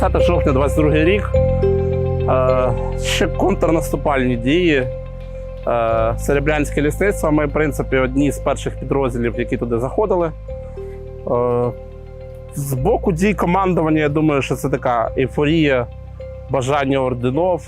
20 жовтня 22 рік. Е, ще контрнаступальні дії. Е, Серебрянське лісництво. Ми, в принципі, одні з перших підрозділів, які туди заходили. Е, з боку дій командування, я думаю, що це така ейфорія, бажання орденов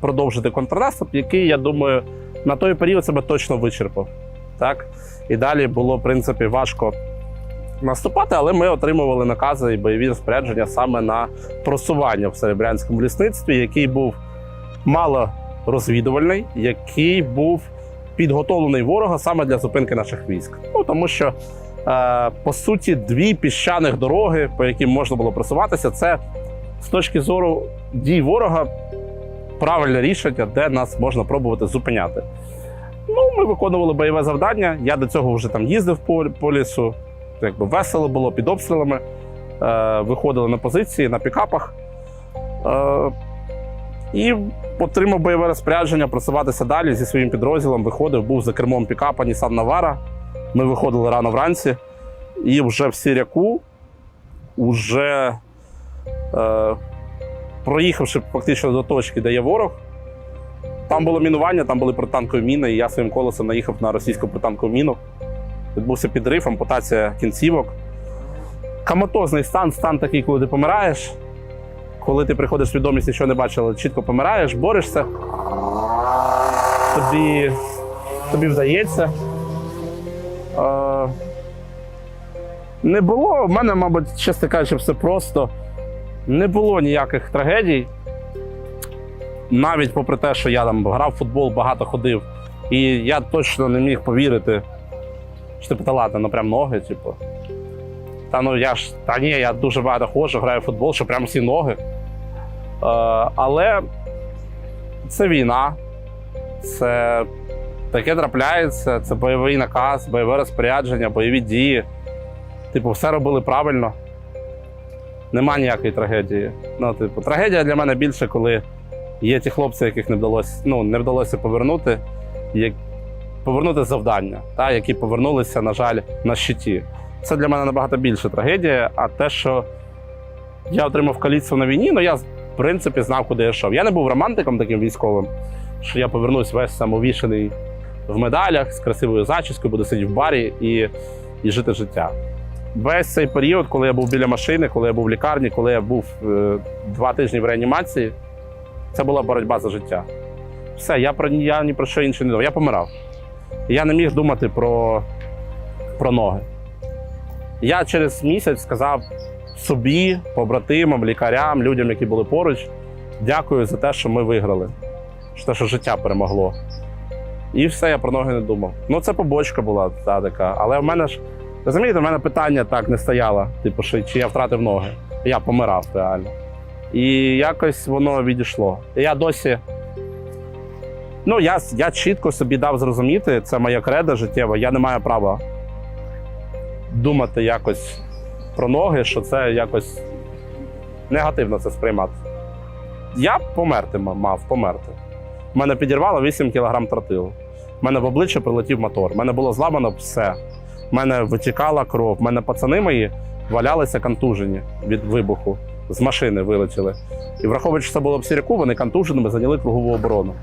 продовжити контрнаступ, який, я думаю, на той період себе точно вичерпав. Так? І далі було, в принципі, важко наступати, але ми отримували накази і бойові розпорядження саме на просування в Серебрянському лісництві, який був мало розвідувальний, який був підготовлений ворога саме для зупинки наших військ. Ну тому що е, по суті дві піщаних дороги, по яким можна було просуватися, це з точки зору дій ворога правильне рішення, де нас можна пробувати зупиняти. Ну, ми виконували бойове завдання. Я до цього вже там їздив по, по лісу. Якби весело було під обстрілами. Е, виходили на позиції на пікапах. Е, і отримав бойове розпорядження просуватися далі зі своїм підрозділом. Виходив, був за кермом пікапа Navara. Ми виходили рано вранці. І вже в Сіряку, уже е, проїхавши фактично до точки, де є ворог, там було мінування, там були протанкові міни, і я своїм колесом наїхав на російську протанкову міну. Відбувся підрив, ампутація кінцівок. Каматозний стан, стан такий, коли ти помираєш. Коли ти приходиш в свідомість, що не бачив, але чітко помираєш, борешся. Тобі, тобі вдається. Е, не було, в мене, мабуть, чесно кажучи, все просто. Не було ніяких трагедій. Навіть попри те, що я там грав в футбол, багато ходив, і я точно не міг повірити, що типу, та ладно, ну прям ноги, типу. Та ну я ж, та ні, я дуже багато ходжу, граю в футбол, що прям всі ноги. Е, але це війна, це таке трапляється, це бойовий наказ, бойове розпорядження, бойові дії. Типу, все робили правильно. Нема ніякої трагедії. Ну, типу, трагедія для мене більше, коли є ті хлопці, яких не вдалося, ну, не вдалося повернути, повернути завдання, та, які повернулися, на жаль, на щиті. Це для мене набагато більше трагедія, а те, що я отримав каліцтво на війні, ну я в принципі знав, куди я йшов. Я не був романтиком таким військовим, що я повернусь весь самовішений в медалях з красивою зачіскою, буду сидіти в барі і, і жити життя. Весь цей період, коли я був біля машини, коли я був в лікарні, коли я був е, два тижні в реанімації, це була боротьба за життя. Все, я про я ні про що інше не думав. Я помирав. І Я не міг думати про, про ноги. Я через місяць сказав собі, побратимам, лікарям, людям, які були поруч, дякую за те, що ми виграли, що те, що життя перемогло. І все, я про ноги не думав. Ну, це побочка була та така. Але в мене ж, розумієте, в мене питання так не стояло, типу, що, чи я втратив ноги. Я помирав реально. І якось воно відійшло. І я досі. Ну, я, я чітко собі дав зрозуміти, це моя кредо життєва, я не маю права думати якось про ноги, що це якось негативно це сприймати. Я померти мав померти. Мене підірвало 8 кг тротилу. У мене в обличчя прилетів мотор. У мене було зламано все. У мене витікала кров. У мене пацани мої валялися контужені від вибуху. З машини вилетіли. І враховуючи, що це було в Сіряку, вони контуженими зайняли кругову оборону.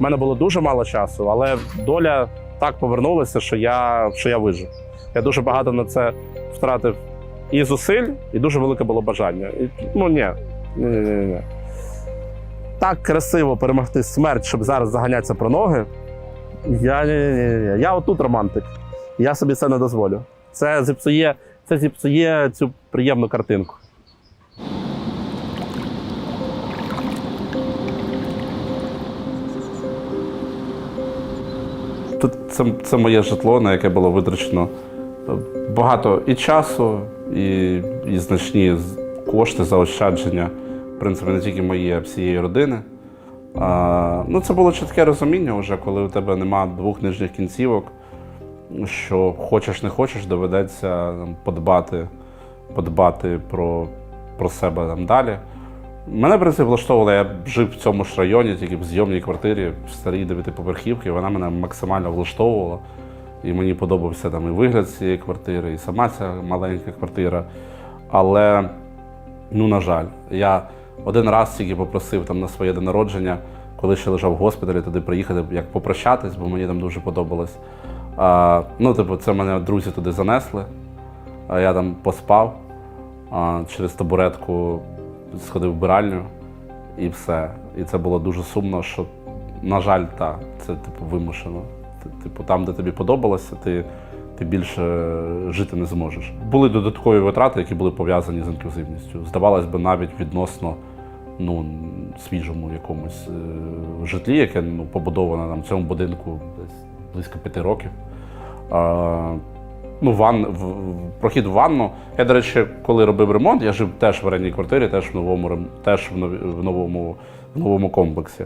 У мене було дуже мало часу, але доля так повернулася, що я, що я вижив. Я дуже багато на це втратив і зусиль, і дуже велике було бажання. І, ну ні, ні, ні, ні. Так красиво перемогти смерть, щоб зараз заганятися про ноги. Я, ні, ні, ні, ні. я отут романтик. Я собі це не дозволю. Це зіпсує, це зіпсує цю приємну картинку. Тут це, це моє житло, на яке було витрачено багато і часу, і, і значні кошти заощадження. В принципі, не тільки мої, а всієї родини. А, ну, це було чітке розуміння, вже, коли у тебе нема двох нижніх кінцівок, що хочеш не хочеш, доведеться там, подбати, подбати про, про себе там, далі. Мене в принципі влаштовувало, я жив в цьому ж районі, тільки в зйомній квартирі, в старій дев'ятиповерхівці, вона мене максимально влаштовувала. І мені подобався там і вигляд цієї квартири, і сама ця маленька квартира. Але Ну, на жаль, я один раз тільки попросив там на своє день народження, коли ще лежав в госпіталі, туди приїхати, як попрощатись, бо мені там дуже подобалось. А, ну, типу, це мене друзі туди занесли. А я там поспав, а, через табуретку сходив в биральню і все. І це було дуже сумно, що, на жаль, так, це типу вимушено. Типу, там, де тобі подобалося, ти, ти більше жити не зможеш. Були додаткові витрати, які були пов'язані з інклюзивністю. Здавалось би, навіть відносно ну, свіжому якомусь е, житлі, яке ну, побудовано там, в цьому будинку десь близько п'яти років. А, ну, ван, в, прохід в ванну. Я, до речі, коли робив ремонт, я жив теж в орендній квартирі, теж в новому, теж в, нові, в, новому, в новому комплексі.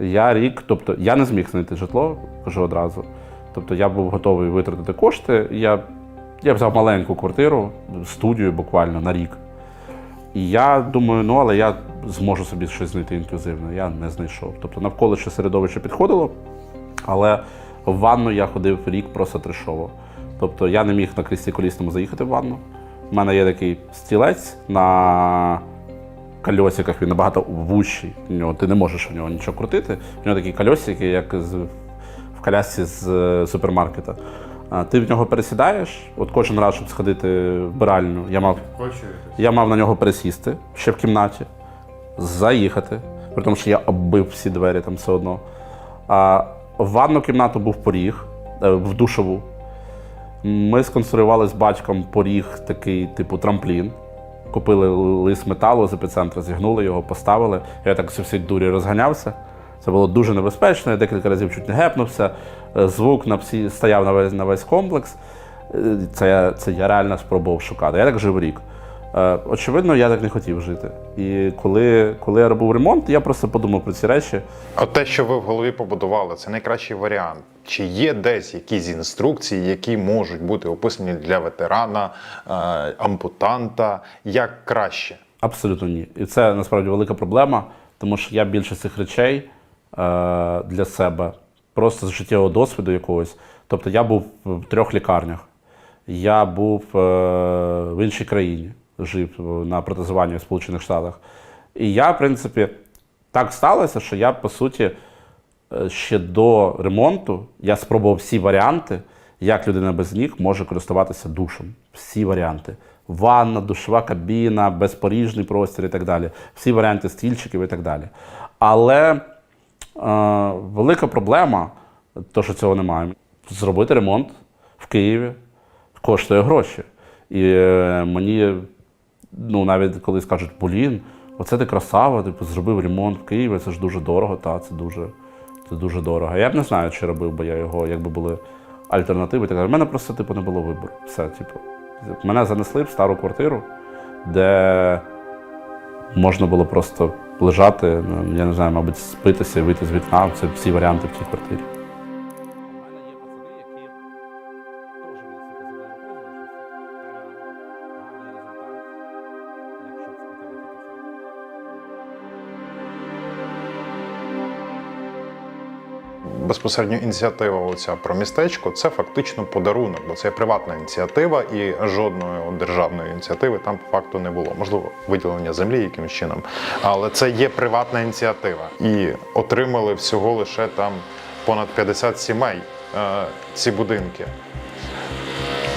Я рік, тобто я не зміг знайти житло, кажу одразу. Тобто я був готовий витратити кошти. Я, я взяв маленьку квартиру, студію буквально на рік. І я думаю, ну але я зможу собі щось знайти інклюзивне. Я не знайшов. Тобто навколишнє середовище підходило, але в ванну я ходив рік просто трешово. Тобто я не міг на кріслі колісному заїхати в ванну. У мене є такий стілець на кольосиках, він набагато вущий. В нього, ти не можеш в нього нічого крутити. В нього такі кольосики, як в колясці з е, супермаркета. Ти в нього пересідаєш, от кожен раз, щоб сходити в биральню, я мав я мав на нього пересісти ще в кімнаті, заїхати, при тому, що я оббив всі двері там все одно. А в ванну кімнату був поріг, е, в душову. Ми сконструювали з батьком поріг такий, типу трамплін. Купили лист металу з епіцентра, зігнули його, поставили. Я так зі всій дурі розганявся. Це було дуже небезпечно, я декілька разів чуть не гепнувся. Е, Звук на всі, стояв на весь, на весь комплекс. Е, Це, це я реально спробував шукати. Я так жив рік. Е, Очевидно, я так не хотів жити. І коли, коли я робив ремонт, я просто подумав про ці речі. От те, що ви в голові побудували, це найкращий варіант. Чи є десь якісь інструкції, які можуть бути описані для ветерана, е, ампутанта, як краще? Абсолютно ні. І це насправді велика проблема, тому що я більше цих речей е, для себе просто з життєвого досвіду якогось. Тобто я був в трьох лікарнях, я був е, в іншій країні, жив на протезуванні в Сполучених Штатах. І я, в принципі, так сталося, що я, по суті, ще до ремонту я спробував всі варіанти, як людина без ніг може користуватися душем. Всі варіанти. Ванна, душова кабіна, безпоріжний простір і так далі. Всі варіанти стільчиків і так далі. Але е, велика проблема, то, що цього немає, зробити ремонт в Києві коштує гроші. І е, мені, ну, навіть коли скажуть, блін, оце ти красава, типу, зробив ремонт в Києві, це ж дуже дорого, та це дуже, це дуже дорого. Я б не знаю, чи робив би я його, якби були альтернативи. Так. У мене просто типу, не було вибору. Все, типу. Мене занесли в стару квартиру, де можна було просто лежати, ну, я не знаю, мабуть, спитися і вийти з вікна. Це всі варіанти в цій квартирі. Безпосередньо ініціатива оця про містечко це фактично подарунок, бо це приватна ініціатива і жодної державної ініціативи там по факту не було. Можливо, виділення землі якимось чином. Але це є приватна ініціатива. І отримали всього лише там понад 50 сімей е, ці будинки.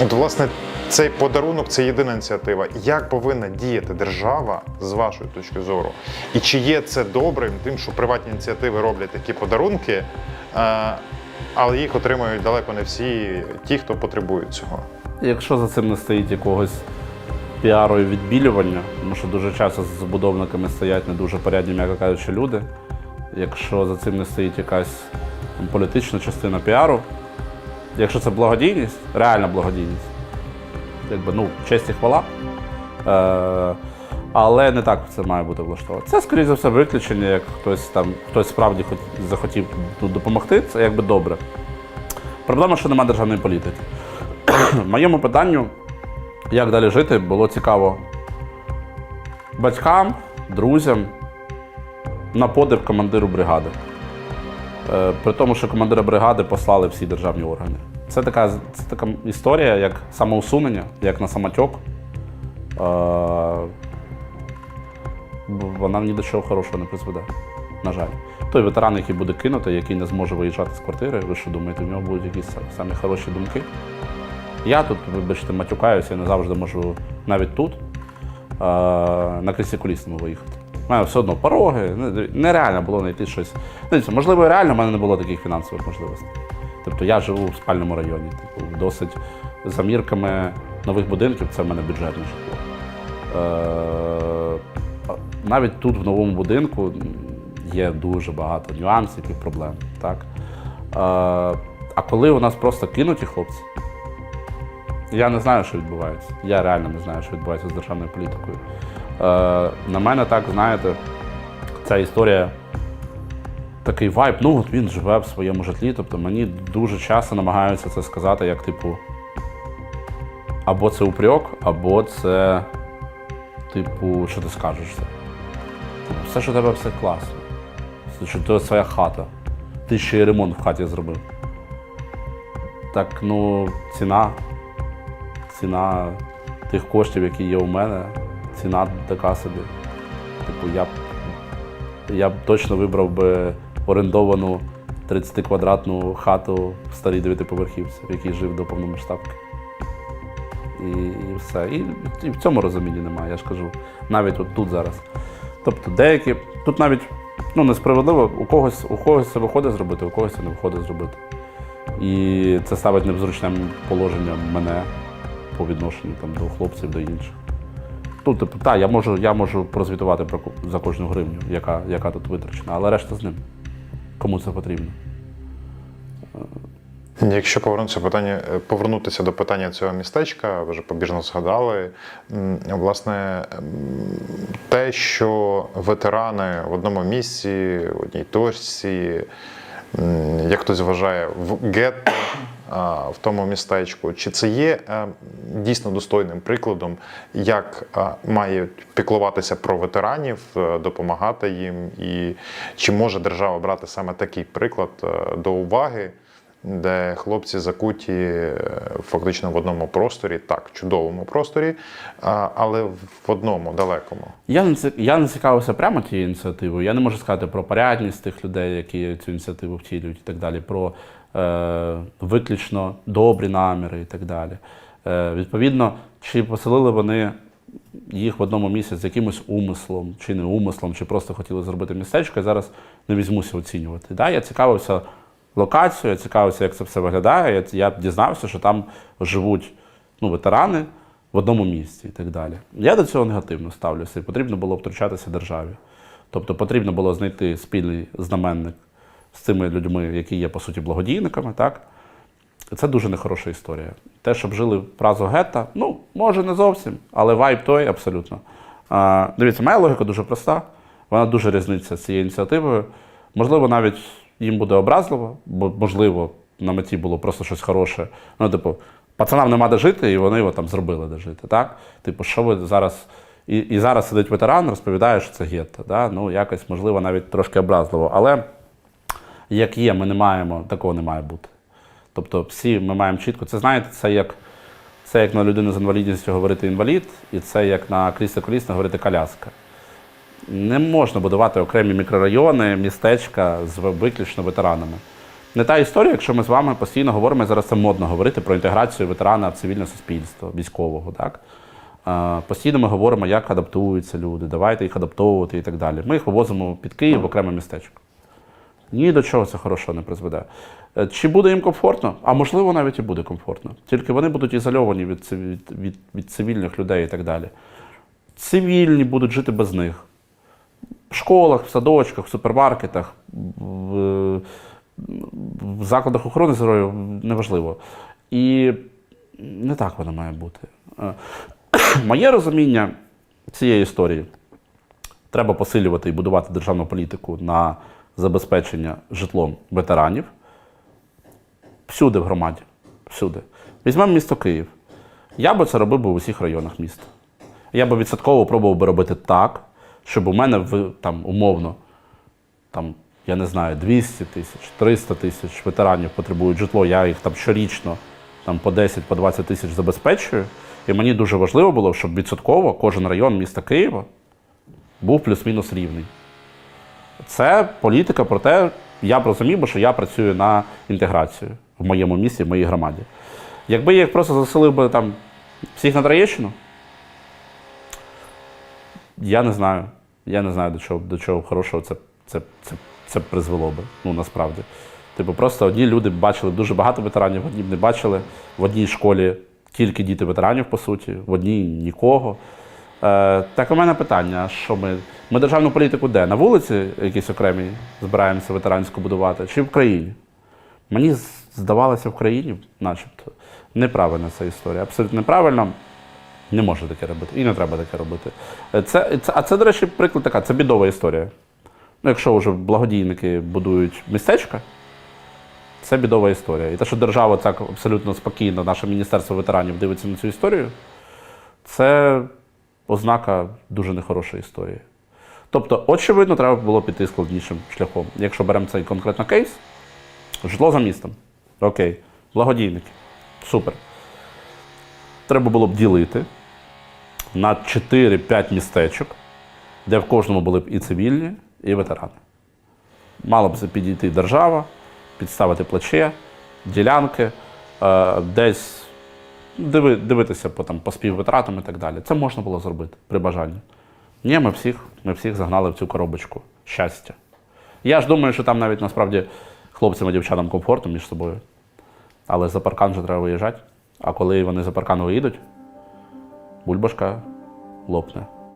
От, власне, цей подарунок це єдина ініціатива. Як повинна діяти держава з вашої точки зору? І чи є це добрим, тим, що приватні ініціативи роблять такі подарунки, е, але їх отримують далеко не всі ті, хто потребують цього? Якщо за цим не стоїть якогось піару і відбілювання, тому що дуже часто з забудовниками стоять не дуже порядні, м'яко кажучи, люди. Якщо за цим не стоїть якась там, політична частина піару, якщо це благодійність, реальна благодійність, якби ну, честь і хвала. Е, але не так це має бути влаштовано. Це, скоріше за все, виключення, як хтось там хтось справді хот- захотів допомогти, це якби добре. Проблема, що немає державної політики. Моєму питанню, як далі жити, було цікаво батькам, друзям, на подив командиру бригади. Е, При тому, що командира бригади послали всі державні органи. Це така, це така історія, як самоусунення, як на самотьок. Е, вона ні до чого хорошого не призведе. На жаль. Той ветеран, який буде кинути, який не зможе виїжджати з квартири, ви що думаєте, в нього будуть якісь самі хороші думки? Я тут, вибачте, матюкаюся, я не завжди можу навіть тут е, на крісі колісному виїхати. У мене все одно пороги, нереально було знайти щось. Можливо, реально в мене не було таких фінансових можливостей. Тобто я живу в спальному районі, типу, досить за мірками нових будинків, це в мене бюджетне житло. Е, навіть тут, в новому будинку, є дуже багато нюансів і проблем. Так? Е, а коли у нас просто кинуті хлопці, я не знаю, що відбувається. Я реально не знаю, що відбувається з державною політикою. Е, на мене так, знаєте, ця історія такий вайб, ну от він живе в своєму житлі. Тобто мені дуже часто намагаються це сказати, як типу, або це упрек, або це, типу, що ти скажеш? Типу, все, що у тебе все класно. Все, що це своя хата. Ти ще й ремонт в хаті зробив. Так, ну, ціна. Ціна тих коштів, які є у мене, ціна така собі. Типу, я б, я б точно вибрав би орендовану 30-квадратну хату в старій дев'ятиповерхівці, в якій жив до повномасштабки. І, і все. І, і в цьому розумінні немає, я ж кажу. Навіть от тут зараз. Тобто деякі, тут навіть ну, несправедливо, у когось, у когось це виходить зробити, у когось це не виходить зробити. І це ставить невзручним положенням мене по відношенню там, до хлопців, до інших. Ну, типу, так, я можу, я можу прозвітувати про, за кожну гривню, яка, яка тут витрачена, але решта з ним. Кому це потрібно? Якщо повернутися питання, повернутися до питання цього містечка, ви вже побіжно згадали. Власне, те, що ветерани в одному місці, в одній точці, як хтось вважає, в гетто в тому містечку, чи це є е, дійсно достойним прикладом, як мають піклуватися про ветеранів, е, допомагати їм, і чи може держава брати саме такий приклад е, до уваги? Де хлопці закуті е, фактично в одному просторі, так, чудовому просторі, але в одному далекому. Я не, я не цікавився прямо тією ініціативою. Я не можу сказати про порядність тих людей, які цю ініціативу втілюють і так далі, про е, виключно добрі наміри і так далі. Е, відповідно, чи поселили вони їх в одному місці з якимось умислом, чи не умислом, чи просто хотіли зробити містечко, я зараз не візьмуся оцінювати. Да, я цікавився локацією, я цікавився, як це все виглядає. Я, дізнався, що там живуть ну, ветерани в одному місці і так далі. Я до цього негативно ставлюся, і потрібно було втручатися державі. Тобто потрібно було знайти спільний знаменник з цими людьми, які є, по суті, благодійниками, так? Це дуже нехороша історія. Те, щоб жили в празо гетта, ну, може, не зовсім, але вайб той абсолютно. А, дивіться, моя логіка дуже проста, вона дуже різниця з цією ініціативою. Можливо, навіть їм буде образливо, бо, можливо, на меті було просто щось хороше. Ну, типу, пацанам нема де жити, і вони його там зробили де жити. Так? Типу, що ви зараз. І, і зараз сидить ветеран, розповідає, що це гетто. Да? Ну, якось, можливо, навіть трошки образливо. Але як є, ми не маємо, такого не має бути. Тобто, всі ми маємо чітко. Це знаєте, це як, це як на людину з інвалідністю говорити інвалід, і це як на крісло колісне говорити коляска. Не можна будувати окремі мікрорайони, містечка з виключно ветеранами. Не та історія, якщо ми з вами постійно говоримо, зараз це модно говорити про інтеграцію ветерана в цивільне суспільство, військового. Так? Постійно ми говоримо, як адаптуються люди, давайте їх адаптовувати і так далі. Ми їх вивозимо під Київ в окреме містечко. Ні до чого це хорошого не призведе. Е, Чи буде їм комфортно? А можливо, навіть і буде комфортно. Тільки вони будуть ізольовані від, від, від, від цивільних людей і так далі. Цивільні будуть жити без них. В школах, в садочках, в супермаркетах, в, в закладах охорони здоров'я неважливо. І не так воно має бути. Е, Моє розуміння цієї історії треба посилювати і будувати державну політику на забезпечення житлом ветеранів всюди в громаді. Всюди. Візьмемо місто Київ. Я би це робив би в усіх районах міста. Я би відсотково пробував би робити так, щоб у мене там, умовно, там, я не знаю, 200 тисяч, 300 тисяч ветеранів потребують житло, я їх там щорічно там, по 10 по 20 тисяч забезпечую. І мені дуже важливо було, щоб відсотково кожен район міста Києва був плюс-мінус рівний. Це політика про те, я б розумів, би, що я працюю на інтеграцію в моєму місті, в моїй громаді. Якби я їх просто заселив би там всіх на Троєщину, я не знаю. Я не знаю, до чого, до чого хорошого це, це, це, це призвело би. Ну, насправді. Типу, просто одні люди бачили дуже багато ветеранів, одні б не бачили. В одній школі тільки діти ветеранів, по суті, в одній нікого. Е, так у мене питання: що ми, ми державну політику де? На вулиці якісь окремі збираємося ветеранську будувати, чи в країні? Мені здавалося в країні, начебто, неправильна ця історія. Абсолютно неправильно. Не можна таке робити. І не треба таке робити. Це, це, а це, до речі, приклад така, це бідова історія. Ну, якщо вже благодійники будують містечка, це бідова історія. І те, що держава так абсолютно спокійно, наше міністерство ветеранів дивиться на цю історію, це ознака дуже нехорошої історії. Тобто, очевидно, треба було піти складнішим шляхом. Якщо беремо цей конкретно кейс, житло за містом. Окей, благодійники. Супер. Треба було б ділити на 4-5 містечок, де в кожному були б і цивільні, і ветерани. Мала б підійти держава, підставити плече, ділянки, е, десь диви, дивитися по, там, по співвитратам і так далі. Це можна було зробити при бажанні. Ні, ми всіх, ми всіх загнали в цю коробочку щастя. Я ж думаю, що там навіть насправді хлопцям і дівчатам комфортно між собою. Але за паркан вже треба виїжджати. А коли вони за паркан виїдуть, бульбашка lopne.